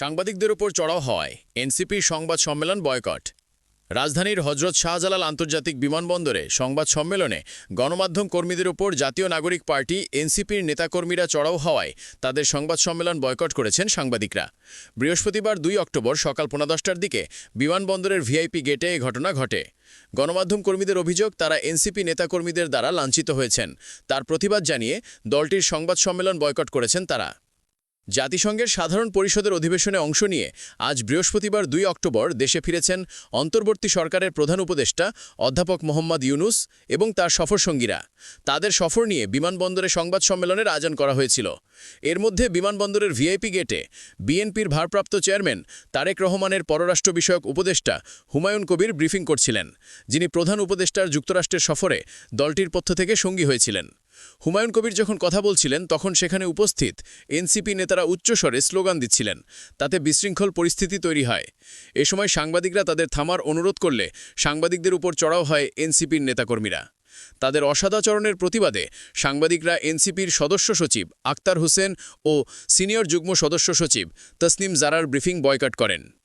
সাংবাদিকদের ওপর চড়াও হওয়ায় এনসিপির সংবাদ সম্মেলন বয়কট। রাজধানীর হজরত শাহজালাল আন্তর্জাতিক বিমানবন্দরে সংবাদ সম্মেলনে গণমাধ্যম কর্মীদের ওপর জাতীয় নাগরিক পার্টি, এনসিপির নেতাকর্মীরা চড়াও হওয়ায় তাদের সংবাদ সম্মেলন বয়কট করেছেন সাংবাদিকরা। বৃহস্পতিবার দুই অক্টোবর সকাল পোনা দশটার দিকে বিমানবন্দরের ভিআইপি গেটে এ ঘটনা ঘটে। গণমাধ্যম কর্মীদের অভিযোগ, তারা এনসিপি নেতাকর্মীদের দ্বারা লাঞ্ছিত হয়েছেন। তার প্রতিবাদ জানিয়ে দলটির সংবাদ সম্মেলন বয়কট করেছেন তারা। জাতিসংঘের সাধারণ পরিষদের অধিবেশনে অংশ নিয়ে আজ বৃহস্পতিবার দুই অক্টোবর দেশে ফিরেছেন অন্তর্বর্তী সরকারের প্রধান উপদেষ্টা অধ্যাপক মোহাম্মদ ইউনুস এবং তার সফরসঙ্গীরা তাদের সফর নিয়ে বিমানবন্দরে সংবাদ সম্মেলনের আয়োজন করা হয়েছিল। এর মধ্যে বিমানবন্দরের ভিআইপি গেটে বিএনপির ভারপ্রাপ্ত চেয়ারম্যান তারেক রহমানের পররাষ্ট্র বিষয়ক উপদেষ্টা হুমায়ুন কবির ব্রিফিং করছিলেন। যিনি প্রধান উপদেষ্টার যুক্তরাষ্ট্রের সফরে দলটির পক্ষ থেকে সঙ্গী হয়েছিলেন। হুমায়ুন কবির যখন কথা বলছিলেন, তখন সেখানে উপস্থিত এনসিপি নেতারা উচ্চস্বরে স্লোগান দিচ্ছিলেন, তাতে বিশৃঙ্খল পরিস্থিতি তৈরি হয়। এ সময় সাংবাদিকরা তাদের থামার অনুরোধ করলে সাংবাদিকদের উপর চড়াও হয় এনসিপির নেতাকর্মীরা। তাদের অসদাচরণের প্রতিবাদে সাংবাদিকরা এনসিপির সদস্য সচিব আক্তার হোসেন ও সিনিয়র যুগ্ম সদস্য সচিব তসনিম জারার ব্রিফিং বয়কট করেন।